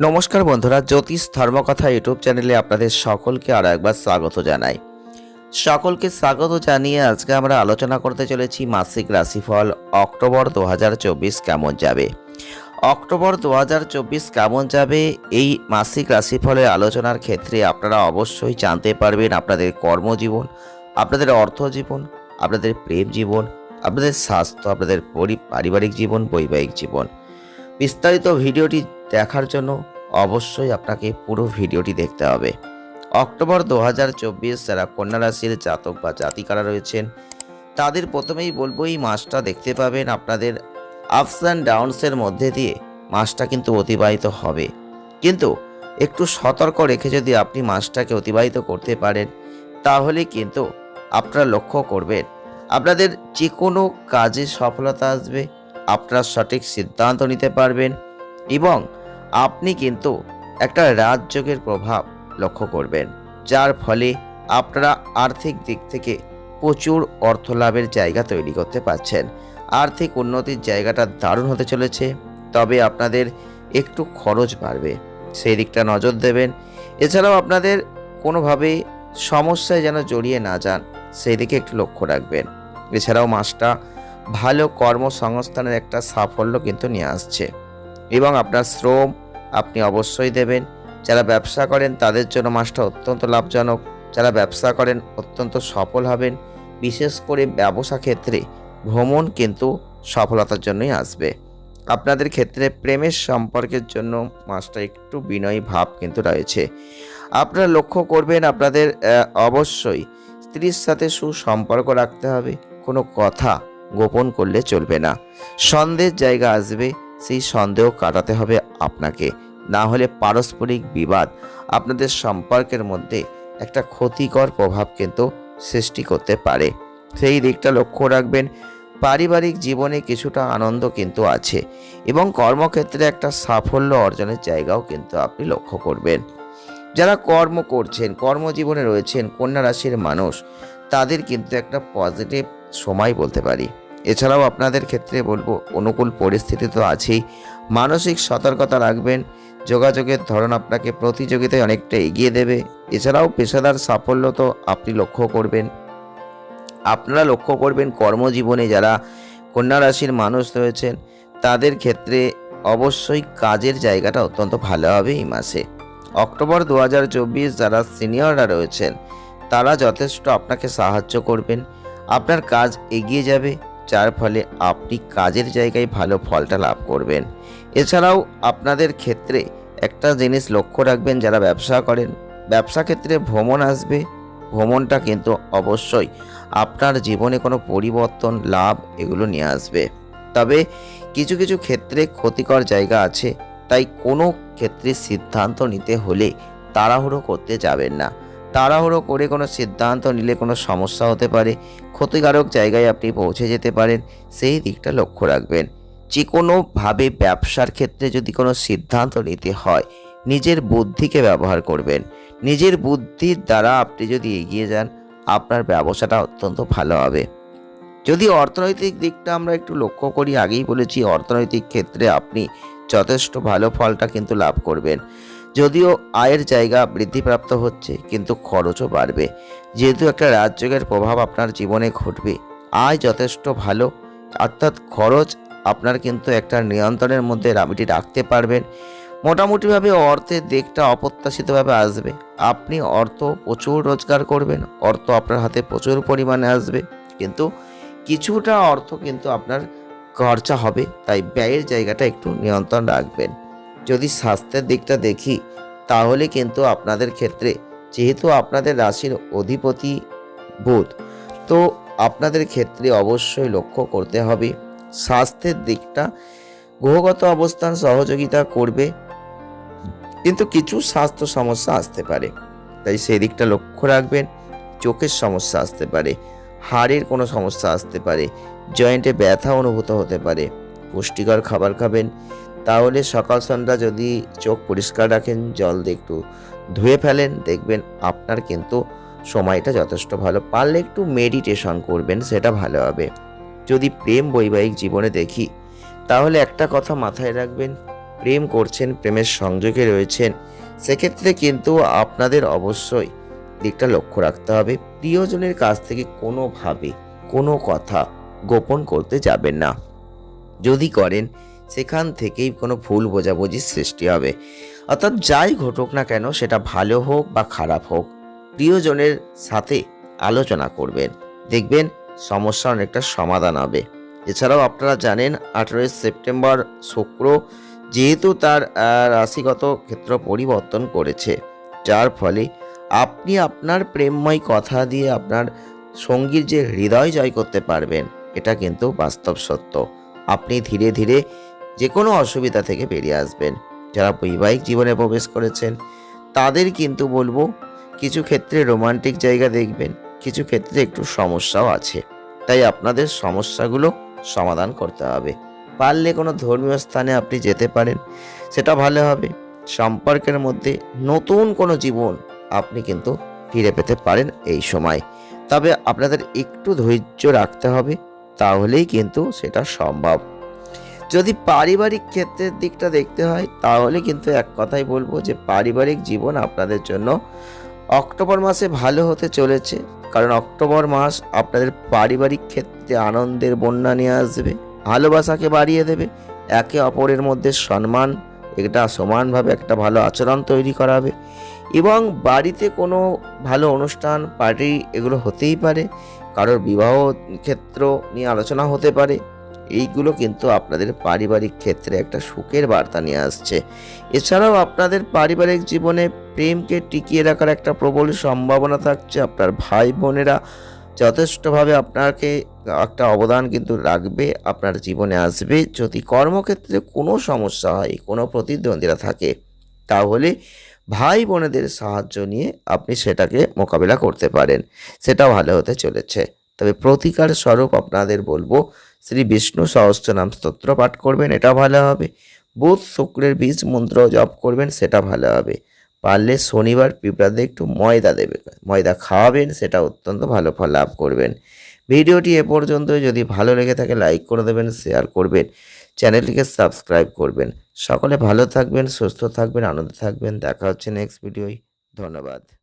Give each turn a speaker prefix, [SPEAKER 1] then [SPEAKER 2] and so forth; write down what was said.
[SPEAKER 1] নমস্কার বন্ধুরা, জ্যোতিষ ধর্মকথা ইউটিউব চ্যানেলে আপনাদের সকলকে আরও একবার স্বাগত জানাই। সকলকে স্বাগত জানিয়ে আজকে আমরা আলোচনা করতে চলেছি মাসিক রাশিফল, অক্টোবর দু হাজার চব্বিশ কেমন যাবে? অক্টোবর দু হাজার চব্বিশ কেমন যাবে? এই মাসিক রাশিফলের আলোচনার ক্ষেত্রে আপনারা অবশ্যই জানতে পারবেন আপনাদের কর্মজীবন, আপনাদের অর্থজীবন আপনাদের প্রেম জীবন, আপনাদের স্বাস্থ্য, আপনাদের পরি- পারিবারিক জীবন, বৈবাহিক জীবন। বিস্তারিত ভিডিওটি দেখার জন্য অবশ্যই আপনাকে পুরো ভিডিওটি দেখতে হবে। অক্টোবর দু যারা কন্যা রাশির জাতক বা জাতিকারা রয়েছেন, তাদের প্রথমেই বলব এই মাসটা দেখতে পাবেন আপনাদের আপস অ্যান্ড ডাউনসের মধ্যে দিয়ে মাসটা কিন্তু অতিবাহিত হবে। কিন্তু একটু সতর্ক রেখে যদি আপনি মাসটাকে অতিবাহিত করতে পারেন, তাহলে কিন্তু আপনারা লক্ষ্য করবেন, আপনাদের যে কোনো কাজে সফলতা আসবে, আপনারা সঠিক সিদ্ধান্ত নিতে পারবেন এবং আপনি কিন্তু একটা রাজযোগের প্রভাব লক্ষ্য করবেন, যার ফলে আপনারা আর্থিক দিক থেকে প্রচুর অর্থ লাভের জায়গা তৈরি করতে পারছেন। আর্থিক উন্নতির জায়গাটা দারুণ হতে চলেছে, তবে আপনাদের একটু খরচ বাড়বে। সেই দিকটা নজর দেবেন। এছাড়াও আপনাদের কোনোভাবে সমস্যায় যেন জড়িয়ে না যান, সেই দিকে একটু লক্ষ্য রাখবেন। এছাড়াও মাসটা ভালো কর্মসংস্থানের একটা সাফল্য কিন্তু নিয়ে আসছে। এবং আপনার শ্রম আপনি অবশ্যই দেবেন। যারা ব্যবসা করেন, তাদের জন্য মাসটা অত্যন্ত লাভজনক। যারা ব্যবসা করেন, অত্যন্ত সফল হবেন। বিশেষ করে ব্যবসা ক্ষেত্রে ভ্রমণ কিন্তু সফলতার জন্যই আসবে। আপনাদের ক্ষেত্রে প্রেমের সম্পর্কের জন্য মাসটা একটু বিনয়ী ভাব কিন্তু রয়েছে। আপনারা লক্ষ্য করবেন, আপনাদের অবশ্যই স্ত্রীর সাথে সুসম্পর্ক রাখতে হবে। কোনো কথা গোপন করলে চলবে না। সন্দেহের জায়গা আসবে। সেই সন্দেহ কাটাতে হবে আপনাকে। না হলে পারস্পরিক বিবাদ আপনাদের সম্পর্কের মধ্যে একটা ক্ষতিকর প্রভাব কিন্তু সৃষ্টি করতে পারে। সেই দিকটা লক্ষ্য রাখবেন, পারিবারিক জীবনে কিছুটা আনন্দ কিন্তু আছে এবং কর্মক্ষেত্রে একটা সাফল্য অর্জনের জায়গাও কিন্তু আপনি লক্ষ্য করবেন। যারা কর্ম করছেন, কর্মজীবনে রয়েছেন, কন্যা রাশির মানুষ, তাদের কিন্তু একটা পজিটিভ সময় বলতে পারি। এছাড়াও আপনাদের ক্ষেত্রে বলব, অনুকূল পরিস্থিতি তো আছেই। মানসিক সতর্কতা রাখবেন, যোগাযোগের ধরন আপনাকে প্রতিযোগিতায় অনেকটা এগিয়ে দেবে। এছাড়াও পেশাদার সাফল্য তো আপনি লক্ষ্য করবেন। আপনারা লক্ষ্য করবেন কর্মজীবনে যারা কন্যা রাশির মানুষ রয়েছেন, তাদের ক্ষেত্রে অবশ্যই কাজের জায়গাটা অত্যন্ত ভালো হবে এই মাসে। অক্টোবর দু হাজার চব্বিশ যারা সিনিয়ররা রয়েছেন, তারা যথেষ্ট আপনাকে সাহায্য করবেন। আপনার কাজ এগিয়ে যাবে যার ফলে আপনি কাজের জায়গায় ভালো ফলটা লাভ করবেন। এছাড়াও আপনাদের ক্ষেত্রে একটা জিনিস লক্ষ্য রাখবেন, যারা ব্যবসা করেন, ব্যবসা ক্ষেত্রে ভ্রমণ আসবে। ভ্রমণটা কিন্তু অবশ্যই আপনার জীবনে কোনো পরিবর্তন, লাভ এগুলো নিয়ে আসবে। তবে কিছু কিছু ক্ষেত্রে ক্ষতিকর জায়গা আছে, তাই কোনো ক্ষেত্রে সিদ্ধান্ত নিতে হলে তাড়াহুড়ো করতে যাবেন না। তাড়াহুড়ো করে কোনো সিদ্ধান্ত নিলে কোনো সমস্যা হতে পারে। ক্ষতিকারক জায়গায় আপনি পৌঁছে যেতে পারেন। সেই দিকটা লক্ষ্য রাখবেন। যে কোনোভাবে ব্যবসার ক্ষেত্রে যদি কোনো সিদ্ধান্ত নিতে হয়, নিজের বুদ্ধিকে ব্যবহার করবেন। নিজের বুদ্ধির দ্বারা আপনি যদি এগিয়ে যান, আপনার ব্যবসাটা অত্যন্ত ভালো হবে। যদি অর্থনৈতিক দিকটা আমরা একটু লক্ষ্য করি, আগেই বলেছি অর্থনৈতিক ক্ষেত্রে আপনি যথেষ্ট ভালো ফলটা কিন্তু লাভ করবেন। যদিও আয়ের জায়গা বৃদ্ধিপ্রাপ্ত হচ্ছে, কিন্তু খরচও বাড়বে। যেহেতু একটা রাজযোগের প্রভাব আপনার জীবনে ঘটবে, আয় যথেষ্ট ভালো, অর্থাৎ খরচ আপনার কিন্তু একটা নিয়ন্ত্রণের মধ্যে রাবিটি রাখতে পারবেন। মোটামুটিভাবে অর্থের দিকটা অপ্রত্যাশিতভাবে আসবে। আপনি অর্থ প্রচুর রোজগার করবেন, অর্থ আপনার হাতে প্রচুর পরিমাণে আসবে, কিন্তু কিছুটা অর্থ কিন্তু আপনার খরচা হবে, তাই ব্যয়ের জায়গাটা একটু নিয়ন্ত্রণ রাখবেন। যদি স্বাস্থ্যের দিকটা দেখি, তাহলে কিন্তু আপনাদের ক্ষেত্রে, যেহেতু আপনাদের রাশির অধিপতি বুধ, তো আপনাদের ক্ষেত্রে অবশ্যই লক্ষ্য করতে হবে, স্বাস্থ্যের দিকটা গ্রহগত অবস্থান সহযোগিতা করবে, কিন্তু কিছু স্বাস্থ্য সমস্যা আসতে পারে। তাই সেই দিকটা লক্ষ্য রাখবেন, চোখের সমস্যা আসতে পারে, হাড়ের কোনো সমস্যা আসতে পারে, জয়েন্টে ব্যথা অনুভূত হতে পারে, পুষ্টিকর খাবার খাবেন তাহলে সকাল সন্ধ্যা যদি চোখ পরিষ্কার রাখেন, জল দিয়ে একটু ধুয়ে ফেলেন, দেখবেন আপনার কিন্তু সময়টা যথেষ্ট ভালো। পারলে একটু মেডিটেশন করবেন, সেটা ভালো হবে। যদি প্রেম বৈবাহিক জীবনে দেখি, তাহলে একটা কথা মাথায় রাখবেন, প্রেম করছেন, প্রেমের সংযোগে রয়েছেন, সেক্ষেত্রে কিন্তু আপনাদের অবশ্যই দিকটা লক্ষ্য রাখতে হবে। প্রিয়জনের কাছ থেকে কোনোভাবে কোনো কথা গোপন করতে যাবেন না। যদি করেন সেখান থেকেই কোনো ভুল বোঝাবুঝির সৃষ্টি হবে। অর্থাৎ যাই ঘটুক না কেন, সেটা ভালো হোক বা খারাপ হোক, প্রিয়জনের সাথে আলোচনা করবেন। দেখবেন সমস্যা অনেকটা সমাধান হবে। এছাড়াও আপনারা জানেন, আঠেরোই সেপ্টেম্বর শুক্র যেহেতু তার রাশিগত ক্ষেত্র পরিবর্তন করেছে, যার ফলে আপনি আপনার প্রেমময় কথা দিয়ে আপনার সঙ্গীর যে হৃদয় জয় করতে পারবেন, এটা কিন্তু বাস্তব সত্য। আপনি ধীরে ধীরে যে কোনো অসুবিধা থেকে বেরিয়ে আসবেন। যারা বৈবাহিক জীবনে প্রবেশ করেছেন, তাদের কিন্তু বলব, কিছু ক্ষেত্রে রোমান্টিক জায়গা দেখবেন, কিছু ক্ষেত্রে একটু সমস্যাও আছে। তাই আপনাদের সমস্যাগুলো সমাধান করতে হবে। পারলে কোনো ধর্মীয় স্থানে আপনি যেতে পারেন, সেটা ভালো হবে। সম্পর্কের মধ্যে নতুন কোনো জীবন আপনি কিন্তু ফিরে পেতে পারেন এই সময়। তবে আপনাদের একটু ধৈর্য রাখতে হবে, তাহলেই কিন্তু সেটা সম্ভব। যদি পারিবারিক ক্ষেত্রের দিকটা দেখতে হয়, তাহলে কিন্তু এক কথাই বলব যে পারিবারিক জীবন আপনাদের জন্য অক্টোবর মাসে ভালো হতে চলেছে। কারণ অক্টোবর মাস আপনাদের পারিবারিক ক্ষেত্রে আনন্দের বন্যা নিয়ে আসবে, ভালোবাসাকে বাড়িয়ে দেবে, একে অপরের মধ্যে সম্মান, এটা সমানভাবে একটা ভালো আচরণ তৈরি করাবে এবং বাড়িতে কোনো ভালো অনুষ্ঠান, পার্টি এগুলো হতেই পারে। কারোর বিবাহ ক্ষেত্র নিয়ে আলোচনা হতে পারে। এইগুলো কিন্তু আপনাদের পারিবারিক ক্ষেত্রে একটা সুখের বার্তা নিয়ে আসছে। এছাড়াও আপনাদের পারিবারিক জীবনে প্রেমকে টিকিয়ে রাখার একটা প্রবল সম্ভাবনা থাকছে আপনার ভাই বোনেরা। যথেষ্টভাবে আপনাকে একটা অবদান কিন্তু রাখবে, আপনার জীবনে আসবে। যদি কর্মক্ষেত্রে কোনো সমস্যা হয়, কোনো প্রতিদ্বন্দ্বীরা থাকে, তাহলে ভাই বোনেদের সাহায্য নিয়ে আপনি সেটাকে মোকাবিলা করতে পারেন। সেটা ভালো হতে চলেছে। তবে প্রতিকার স্বরূপ আপনাদের বলব, শ্রী বিষ্ণু সহস্রনাম স্তোত্র পাঠ করবেন, এটা ভালো হবে। বুধ শুক্রের বীজ মন্ত্র জপ করবেন, সেটা ভালো হবে। পারলে শনিবার পিঁপড়াদের একটু ময়দা দেবে, ময়দা খাওয়াবেন, সেটা অত্যন্ত ভালো ফল লাভ করবেন। ভিডিওটি এ পর্যন্ত যদি ভালো লেগে থাকে লাইক করে দেবেন, শেয়ার করবেন, চ্যানেলটিকে সাবস্ক্রাইব করবেন। সকলে ভালো থাকবেন, সুস্থ থাকবেন, আনন্দে থাকবেন, দেখা হচ্ছে নেক্সট ভিডিওয়। ধন্যবাদ।